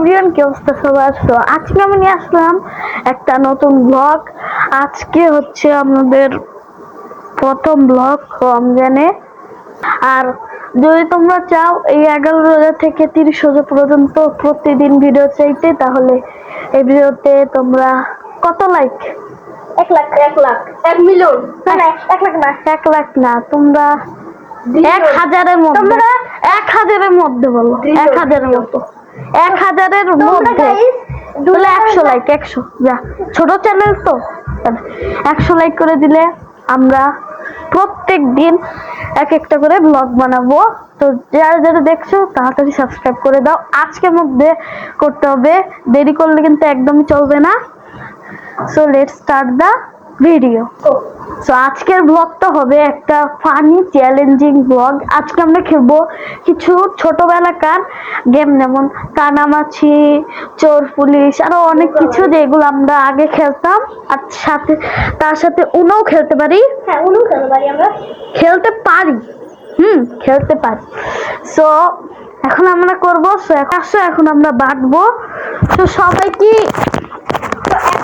Everyone কি অবস্থা সবার তো আজকে আমি নিয়ে আসলাম একটা নতুন ব্লগ আজকে হচ্ছে আমাদের প্রথম ব্লগ রমজানে আর যদি তোমরা চাও এই এগারো রোজা থেকে তিরিশ রোজা পর্যন্ত প্রতিদিন ভিডিও চাইতে তাহলে এই ভিডিওতে তোমরা কত লাইক এক লাখ এক লাখ এক মিলিয়ন না না এক লাখ না। এক লাখ না তোমরা এক হাজারের মধ্যে। এক হাজারের মধ্যে বলো। এক হাজারের মতো। এক হাজারের মধ্যে। বলে একশো লাইক একশো। যা ছোট চ্যানেল তো। একশো লাইক করে দিলে আমরা প্রত্যেক দিন এক একটা করে ব্লগ বানাবো। তো যারা যারা দেখছ তাড়াতাড়ি সাবস্ক্রাইব করে দাও। আজকের মধ্যে করতে হবে। দেরি করলে কিন্তু একদমই চলবে না। So let start the video so আজকের ব্লগটা হবে একটা ফানি চ্যালেঞ্জিং ব্লগ আজকে আমরা খেলব কিছু ছোটবেলাকার গেম যেমন কানামাছি চোর পুলিশ আরও অনেক কিছু যেগুলো আমরা আগে খেলতাম। আর সাথে তার সাথে উনোও খেলতে পারি। হ্যাঁ উনু খেলতে পারি আমরা। খেলতে পারি। হুম খেলতে পারি। সো এখন আমরা করব। সো এখন আমরা বাটবো। তো সবাই কি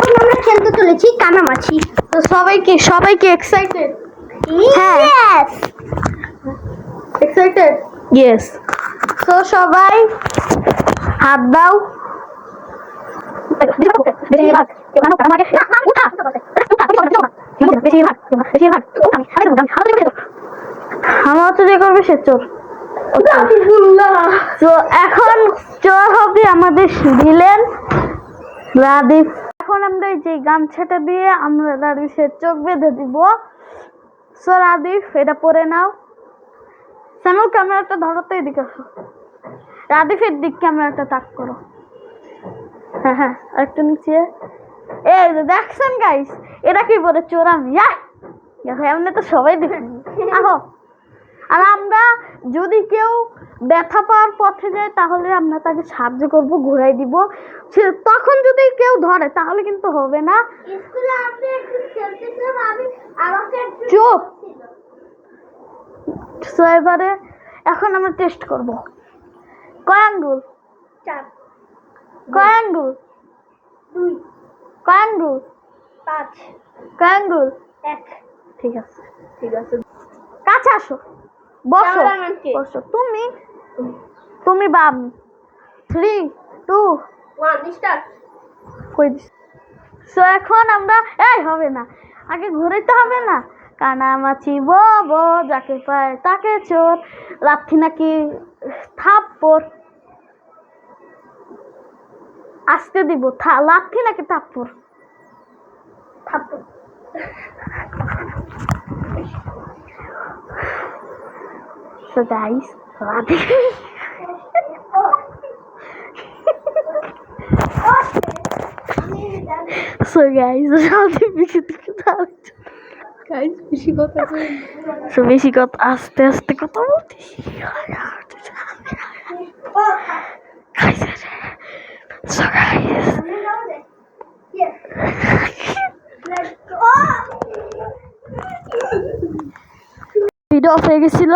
এখন আমরা খেলতে চলেছি কানামাছি। তো সবাই কি সবাই কি এক্সাইটেড হ্যাঁ। এক্সাইটেড ইয়েস তো সবাই হাত দাও। আমার তো যে করবে সে চোর তো এখন চোর হবে আমাদের দিলেন রাদীপ এখন আমরা এই যে গামছাটা দিয়ে আমরা রাদীপের চোখ বেঁধে দিব। সো রাদীপ এটা পরে নাও। স্যামুল ক্যামেরাটা ধরো তো এদিকে আসো। রাদীপের দিক ক্যামেরাটা তাক করো। হ্যাঁ হ্যাঁ একটু নিচে। এই দেখছেন গাইস এটা কি বলে চোর আমি এমনি তো সবাই দেখে আহো! আর আমরা যদি কেউ ব্যথা পাওয়ার পথে যায় তাহলে আমরা তাকে সাহায্য করব ঘুরাই দিব। সে- তখন যদি কেউ ধরে তাহলে কিন্তু হবে না। চুপ। এবারে এখন আমরা টেস্ট করব। কয় আঙ্গুল চার। কয় আঙ্গুল দুই। কয় আঙ্গুল পাঁচ। কয় আঙ্গুল এক। ঠিক আছে ঠিক আছে। কাছে আসো। বসো বসো। তুমি তুমি বাম। থ্রি টু ওয়ান স্টার্ট কই সো এখন আমরা এই হবে না। আগে ঘুরাইতে হবে না। কানামাছি বো বো যাকে পায় তাকে চোর। লাথি নাকি থাপ্পর আসতে দিব লাথি নাকি থাপ্পর থাপ্পড় সো গাইস লাথি সো গাইস লাথি বেশি দিকে দাঁড়াচ্ছে গাইস বেশি কথা সো বেশি কথা আস্তে আস্তে কথা বলতেছি সো গাইস ভিডিও অফ হয়ে গেছিল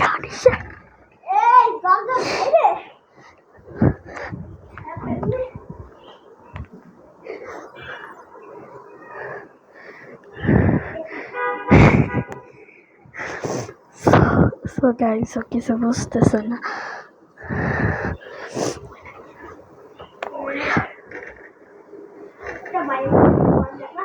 জানিস এই দরজা বাইরে সো গাইস ও কিছু বুঝতেছে না এটা বাইরে দরজা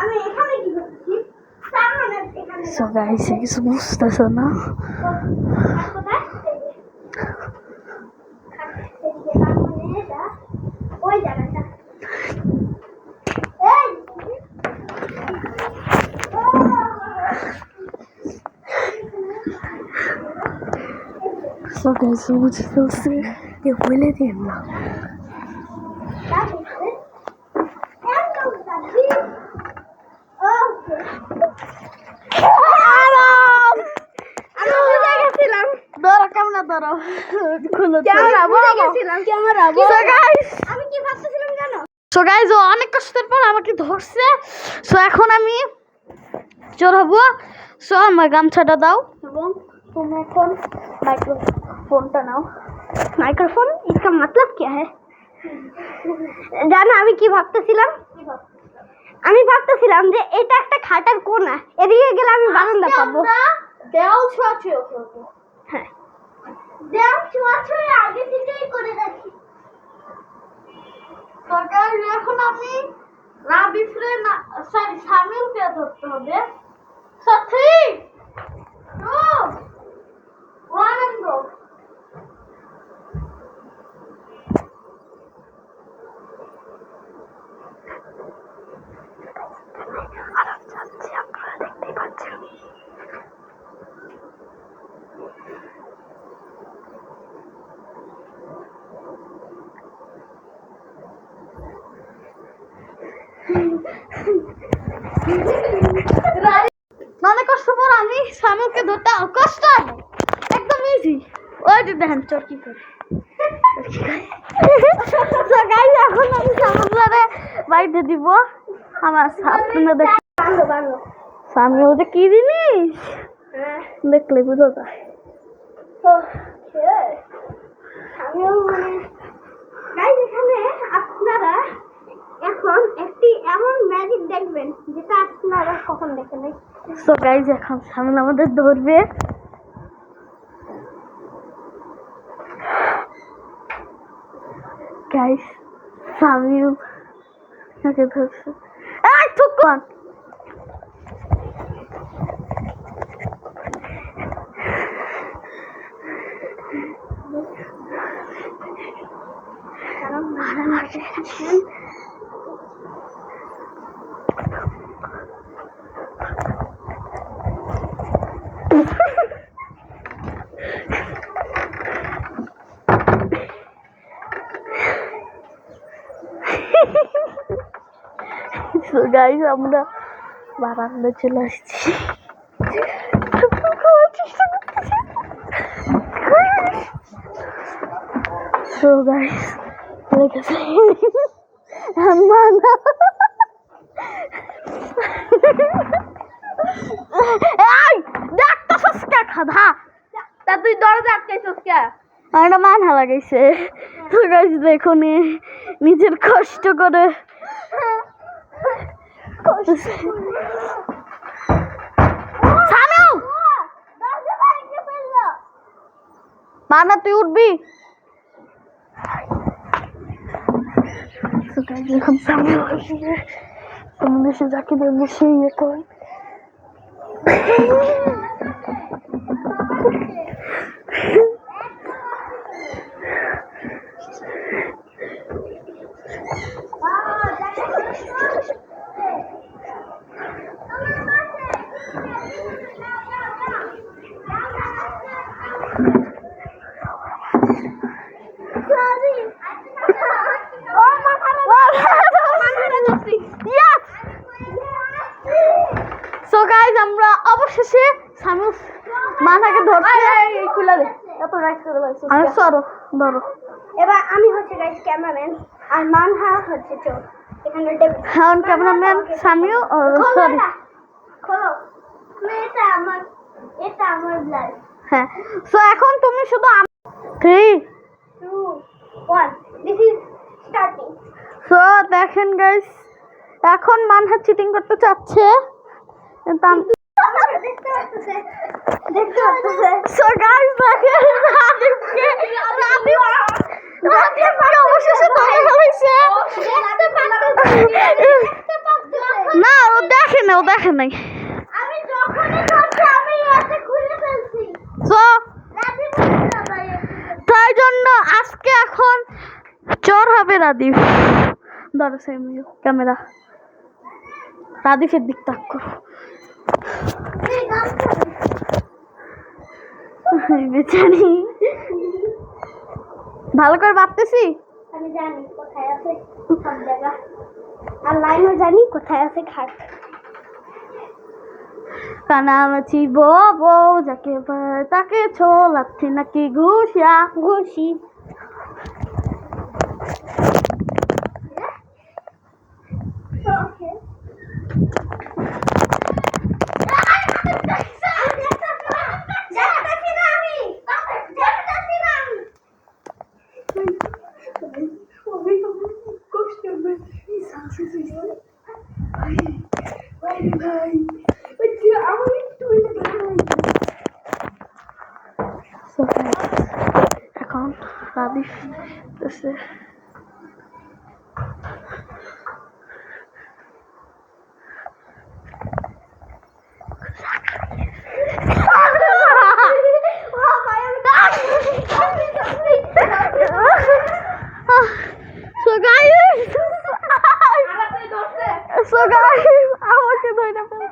আমি এখানে কি করছি সামনে এখানে সো গাইস ও কিছু বুঝতেছে না কোথায় এদিকে সামনে এটা ওই জায়গাটা এই সো গাইস ও বুঝে ফেলছে এ বলে দিন না ধরো কেমন ধরো খুলো ক্যামেরা ভুলে গেছিলাম ক্যামেরা So guys, আমি কি ভাবতেছিলাম জানো সো গাইজ ও অনেক কষ্টের পর আমাকে ধরছে। সো এখন আমি চোর হব সো আমার গামছাটা দাও এবং তুমি এখন মাইক্রোফোনটা নাও মাইক্রোফোন इसका मतलब क्या है জানো আমি কি ভাবতেছিলাম আমি ভাবতেছিলাম যে এটা একটা খাটার কোণা এদিকে গেলে আমি বারান্দা পাবো দেওয়াল ছোঁয়াছুঁয়ো খেলবো হ্যাঁ দেওয়াল ছোঁয়াছুঁয়ি আগে থেকেই করে রাখি তো গাইজ এখন আমি রাবিফরে না সরি সামিলকে ধরতে হবে চোর কি করে এখন আমি সামুদ্রে বাইরে দিব আমার বান্ধব বান্ধব সামনে ওটা কি জিনিস? হ্যাঁ। দেখলে বুঝো তো। মানে আপনারা এখন একটি এমন ম্যাজিক দেখবেন যেটা আপনারা কখন দেখেন? নাই তো গাইজ এখন সামনে আমাদের ধরবে গাইজ সামিউ ওকে ধরছে এই থুকুন কারণ ভালো লাগে তো গাইজ আমরা বারান্দা চলে আসছি। কে খাধা তা তুই দরজা আটকাইছিস কে? একটা মাথা লাগাইছে। তো গাইজ দেখুন নিজের কষ্ট করে মানা তুই উঠবি? এখন সামনে আসছে সামনে যাকে দেবো সেই ইয়ে সো গাইজ আমরা অবশেষে সামু মাথাকে ধরছি। খুলে দে। এত রাইট করে লাগছে আমি সরো ধরো। এবার আমি হচ্ছে গাইস ক্যামেরাম্যান আর মানহা হচ্ছে চোর। এখানে এখন ক্যামেরাম্যান সামিও সরি। খোলো। এটা আমার এটা আমার ব্লাড হ্যাঁ। সো এখন তুমি শুধু three two one this is starting so দেখেন গাইস এখন মানহা চিটিং করতে চাচ্ছে। সো গাইস দেখেন রাদীপকে রাদীপ রাদীপকে অবশেষে ধরে দেখতে না ও দেখে না ও দেখে নাই। আমি যখনই ধরছি আমি এসে খুলে ভাই তাই জন্য আজকে এখন চোর হবে রাদীপ ধরো সেই ক্যামেরা। রাদীপের দিক তাক করো। বেচারি। ভালো করে ভাবতেছি আমি জানি কোথায় আছে, সব জায়গা। আর লাইনও জানি কোথায় আছে, খাট। কানামাছি বো যাকে পায় তাকে ছোলাচ্ছি নাকি ঘুষিয়া ঘুষি So, এখন রাবিশ এসে So guys, so guys, আমাকে ধরে ফেলছে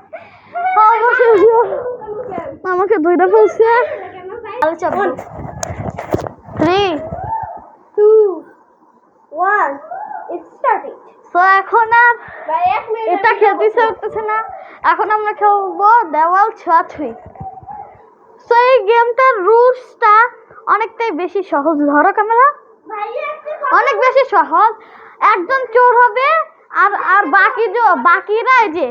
আমাকে আমাকে ধরে ফেলছে থ্রি তো এখন আর এটা খেলতে ইচ্ছা করতেছে না এখন আমরা খেলব দেওয়াল ছোঁয়াছুঁই সো এই গেমটার রুলসটা অনেকটাই বেশি সহজ। ধরো ক্যামেরা। অনেক বেশি সহজ। একজন চোর হবে আর আর বাকি যে বাকিরা এই যে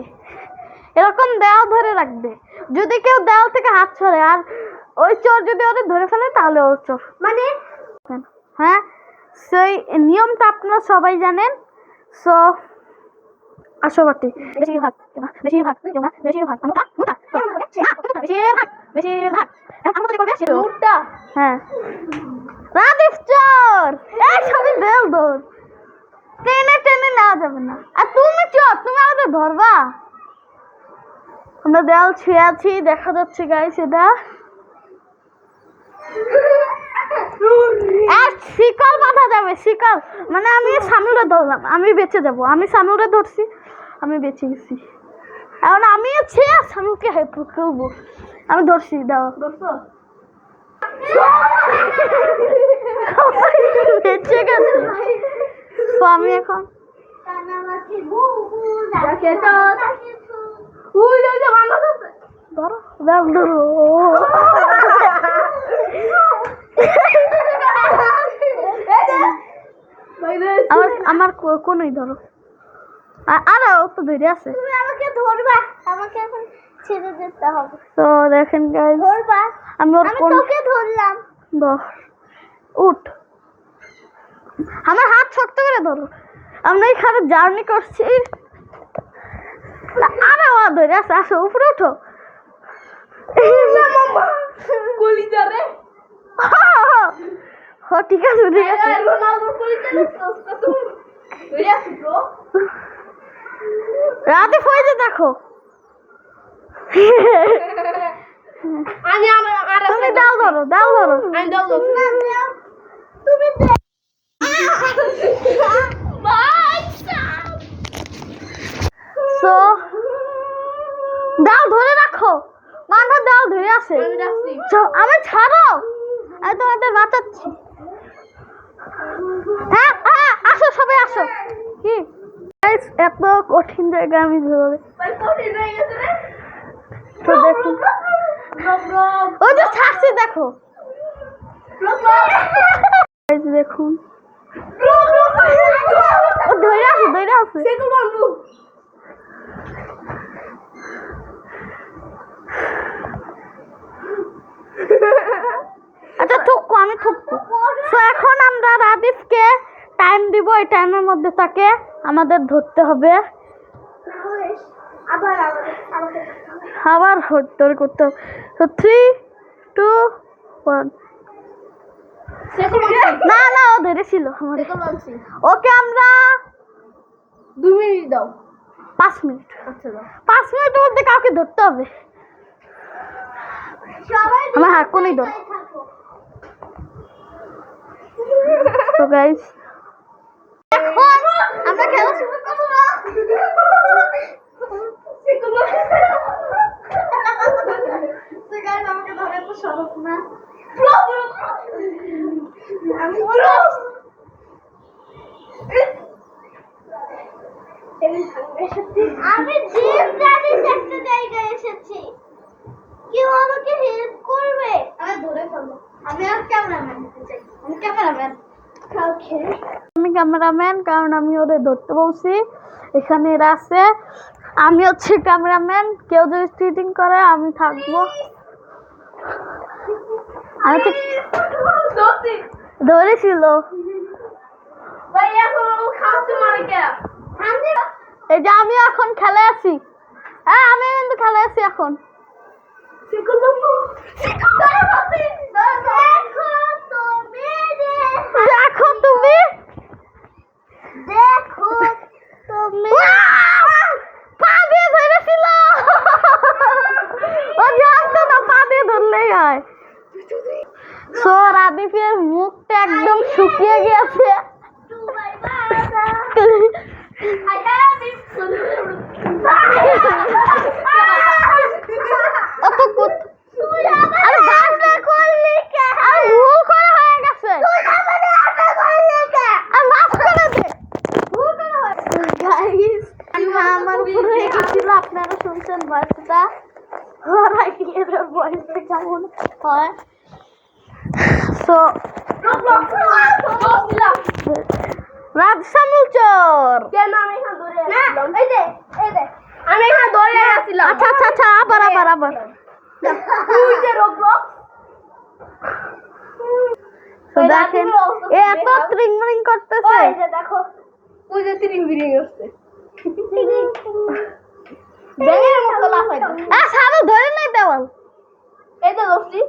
এরকম দেওয়াল ধরে রাখবে। যদি কেউ দেওয়াল থেকে হাত ছড়ে আর ওই চোর যদি ওদের ধরে ফেলে তাহলে ওর চোর। মানে? হ্যাঁ। সেই নিয়মটা আপনারা সবাই জানেন। সো আসো বাটি বেশিরভাগ বেশিরভাগ বেশিরভাগ বেশিরভাগ বেশিরভাগ। হ্যাঁ। রাদিফ চোর এই সবই দেল দৌড়। টেনে টেনে নেওয়া যাবে না। আর তুমি চোর তুমি আমাদের ধরবা? আমরা ছুঁয়ে আছি দেখা যাচ্ছে গাইস এটা। আর শিকল বাঁধা যাবে শিকল। মানে আমি সানুরে ধরলাম আমি বেঁচে যাব। আমি সানুরে ধরছি। আমি বেঁচে গেছি। এখন আমি হচ্ছে সানুকে হেল্প করব। আমি ধরছি দাও। বেঁচে গেছে। তো আমি এখন ধরো ধরো। আমার আমার কোনই ধরো। আরে ও তো ধরে আছে। তুমি আমাকে ধরবা আমাকে এখন ছেড়ে যেতে হবে। তো দেখেন গাইস ধরবা? আমি ওর আমি তোকে ধরলাম। ধর উঠ। আমার হাত শক্ত করে ধরো। আমরা এখানে জার্নি করছি। আরে ও ধরে আছে আসো উপরে উঠো। ও ঠিক আছে ঠিক আছে। রাতে ফয়েজে দেখো। আমি আমার আর তুমি দাও ধরো দাও ধরো। আমি দাও তুমি সো দাও ধরে রাখো। মাথা দাও ধরে আছে। আমি ছাড়ো। আমি তোমাদের বাঁচাচ্ছি। হ্যাঁ হ্যাঁ আসো সবাই আসো। কি? Guys, এত কঠিন জায়গা আমি ধরে তো দেখুন ওই তো ছাড়ছি দেখো। দেখুন। ও ধরে আছে ধরে আছে। আচ্ছা থুকু আমি থুকু। তো এখন আমরা রাদিফকে টাইম দিব এই টাইমের মধ্যে তাকে আমাদের ধরতে হবে। আবার তৈরি করতে হবে। তো থ্রি টু ওয়ান না না ও ধরেছিল আমার ওকে আমরা দু মিনিট দাও। পাঁচ মিনিট। আচ্ছা পাঁচ মিনিটের মধ্যে কাউকে ধরতে হবে। আমার হাত কোনই ধর। তো গাইস আমরা খেলা শুরু করব। আমাকে ধরে তো সরব না। আমি জিম জানিস একটা জায়গায় এসেছি আমি ক্যামেরাম্যান ওকে আমি ক্যামেরাম্যান কারণ আমি ওরে ধরতে বলছি। এখানে এরা আছে। আমি হচ্ছে ক্যামেরাম্যান কেউ যদি চিটিং করে আমি থাকব। আমি তো ধরেছিল। এই যে আমি এখন খেলে আছি। হ্যাঁ আমি কিন্তু খেলে আছি এখন দেখো তুমি দেখো তুমি পা দিয়ে ধরেছিল ও জানতো না পা দিয়ে ধরলেই হয় সো রাদিফের মুখটা একদম শুকিয়ে গেছে অত কুত আরে বাসে করলি কে আরে ভুল করে হয়ে গেছে আর মাফ করে দে গাইস আমার উপরে রেখেছিল আপনারা শুনছেন ভয়েসটা ওরা কি এর ভয়েসটা হয় সো রাত সামুল চোর আমি এখানে দৌড়ে আসছিলাম আচ্ছা আচ্ছা আচ্ছা আবার আবার আবার। তুই যে রোবলক্স তো দেখেন এ এত ট্রিং ট্রিং করতেছে। ওই যে দেখো ওই যে ব্যাঙের মতো লাফাই আ সামু ধরে নাই দেওয়াল। এই তো দোস্তি।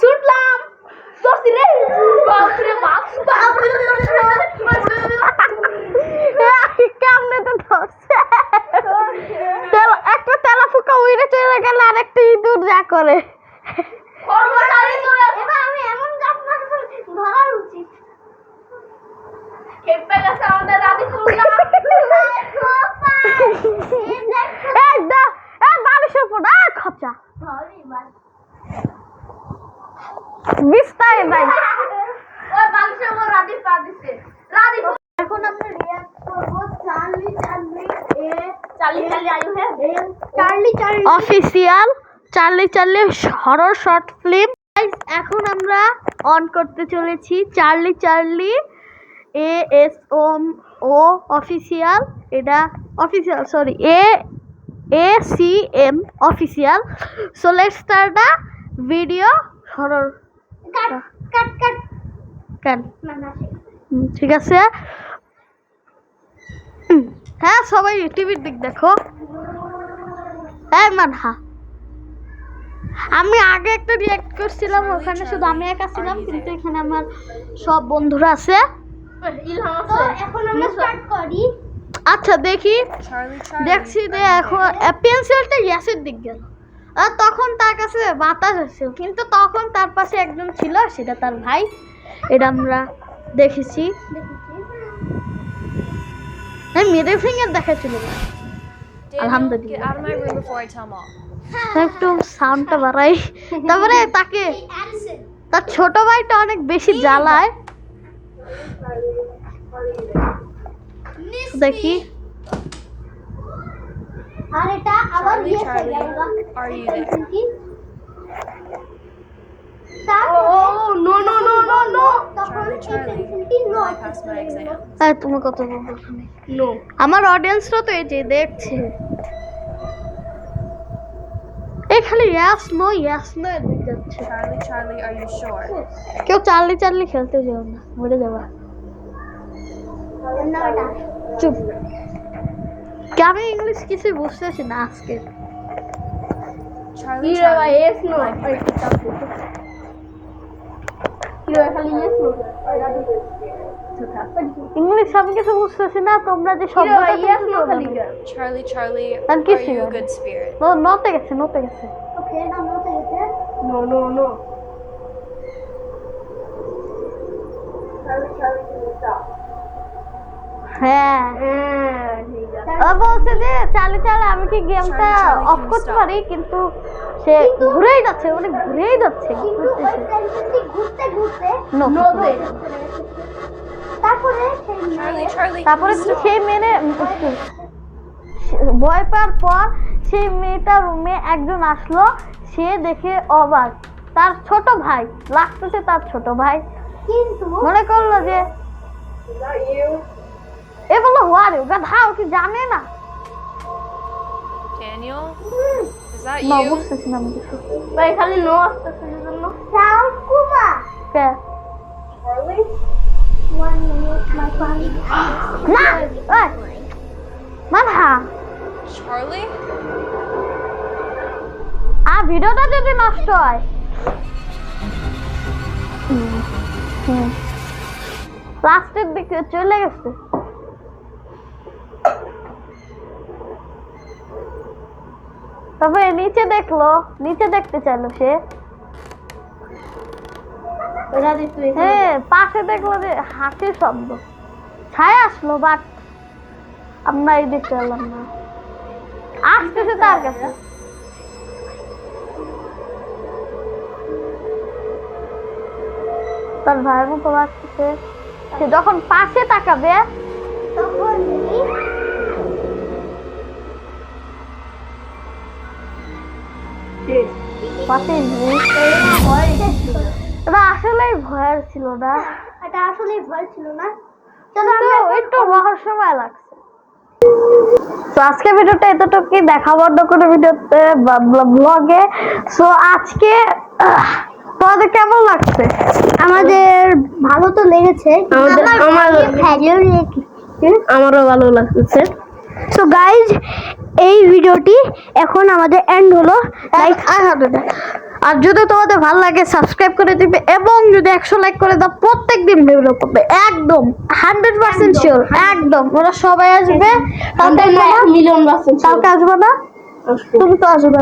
ছুটলাম। দোস্তি রে। বাপরে বাপ কেমনে তো ধরছে? একটা তেলা ফুকা উইরে চলে গেলে আরেকটা ইঁদুর যা করে। কর্মচারী আমি এমন গাছ মারবো উচিত। খেপে গেছে আমাদের রাধি কুল্লা এই দা এই বালিশের উপর আ খচা দিছে। রাধি এখন আমরা রিয়াক্ট করব Charlie Charlie A Charlie Charlie are you here Charlie Charlie official Charlie Charlie horror short film এখন আমরা অন করতে চলেছি Charlie Charlie A S O O official এটা official sorry A A C M official so let's start the video horror কেন ঠিক আছে। হ্যাঁ সবাই টিভির দিক দেখো। হ্যাঁ মানহা। আমি আগে একটা রিয়াক্ট করছিলাম ওখানে শুধু আমি একা ছিলাম কিন্তু এখানে আমার সব বন্ধুরা আছে। এখন আমরা স্টার্ট করি। আচ্ছা দেখি। দেখছি যে এখন পেন্সিলটা গ্যাসের দিক গেল। আর তখন তার কাছে বাতাস আসছিল কিন্তু তখন তার পাশে একজন ছিল সেটা তার ভাই। এটা আমরা দেখেছি। হ্যাঁ মিডল ফিঙ্গার দেখাচ্ছিল। Mom. একটু সাউন্ডটা বাড়াই। তারপরে তাকে তার ছোট ভাইটা অনেক বেশি জ্বালায়। দেখি। আর এটা আবার হয়ে তুমি কত নো আমার অডিয়েন্সরা তো এই যে দেখছে। ইয়াস নো ইয়াস এদিকে যাচ্ছে? কেউ চার্লি চার্লি খেলতে যেও না মরে যাবা। চুপ। আমি ইংলিশ কিছুই বুঝতেছি না আজকে? হিরো ভাই এস নো হিরো খালি ইয়েস নো ইংলিশ আমি কিছু বুঝতেছি না তোমরা যে শব্দ ইয়েস নো খালি নতে গেছে নতে গেছে। ওকে না নো থেকে নো নো নো ঠিক আছে ও বলছে যে চালে চালে আমি কি গেমটা অফ করতে? পারি কিন্তু সে ঘুরেই যাচ্ছে মানে ঘুরেই যাচ্ছে তারপরে? সেই মেয়ে ভয় পাওয়ার পর সেই মেয়েটার রুমে একজন আসলো সে দেখে অবাক তার ছোট ভাই লাগতেছে তার ছোট ভাই কিন্তু মনে করল যে এ বলল হোয়ারে গাধা ও কি জানে না Daniel? Is that না বুঝতেছি না আমি কিছু ভাই খালি নো আসতেছে জন্য সাউন্ড কুমা কে One minute, my phone. না ওই মাথা Charlie? আর ভিডিওটা যদি নষ্ট হয় লাস্টের দিকে চলে গেছে তবে নিচে দেখল নিচে দেখতে চাইলো সে। হ্যাঁ পাশে দেখল যে হাসির শব্দ। ছায় আসলো বাট আমরা এই দেখতে পেলাম না। আসতেছে তার কাছে। তার ভাইয়ের মতো লাগতেছে। সে যখন পাশে তাকাবে তখন এটা আসলেই ভয়ের ছিল না। এটা আসলেই ভয় ছিল না। চলো আমরা একটু রহস্যময় লাগছে। তো আজকে ভিডিওটা এতটুকুই। দেখাবো অন্য কোনো ভিডিওতে ব্লগে। সো আজকে তোমাদের কেমন লাগছে? আমাদের ভালো তো লেগেছে। আমাদের- আমার আমার- ভালো লেগেছে আমারও ভালো লাগতেছে সো গাইজ এই ভিডিওটি এখন আমাদের এন্ড হলো। লাইক আর যদি তোমাদের ভালো লাগে সাবস্ক্রাইব করে দিবে এবং যদি একশো লাইক করে দাও প্রত্যেক দিন ডেভেলপ করবে। একদম হান্ড্রেড পার্সেন্ট শিওর একদম। ওরা সবাই আসবে কালকে আসবে মিলিয়ন পার্সেন্ট কালকে আসবে না? তুমি তো আসবে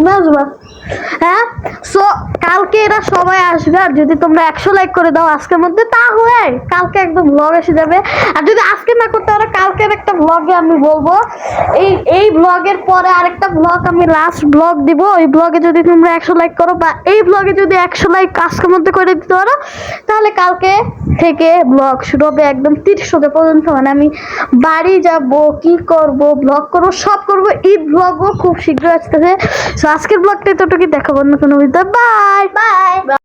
তুমি আসবে হ্যাঁ? সো কালকে এরা সবাই আসবে, আর যদি তোমরা একশো লাইক করে দাও আজকের মধ্যে, তাহলে কালকে একদম ব্লগ এসে যাবে। আর যদি আজকে না করতে পারো কালকের একটা ব্লগে আমি বলব। এই এই ব্লগের পরে আরেকটা ব্লগ আমি লাস্ট ব্লগ দিব। ওই ব্লগে যদি তোমরা একশো লাইক করো, বা এই ব্লগে যদি একশো লাইক আজকের মধ্যে করে দিতে পারো, তাহলে কালকে থেকে ব্লগ শুরু হবে একদম তিরিশ হতে পর্যন্ত। মানে আমি বাড়ি যাব, কি করব ব্লগ করব, সব করব। ঈদ ব্লগও খুব শীঘ্র আসতেছে। তো আজকের ব্লগটা এতটুকু দেখাবো অন্য কোনো বাই বাই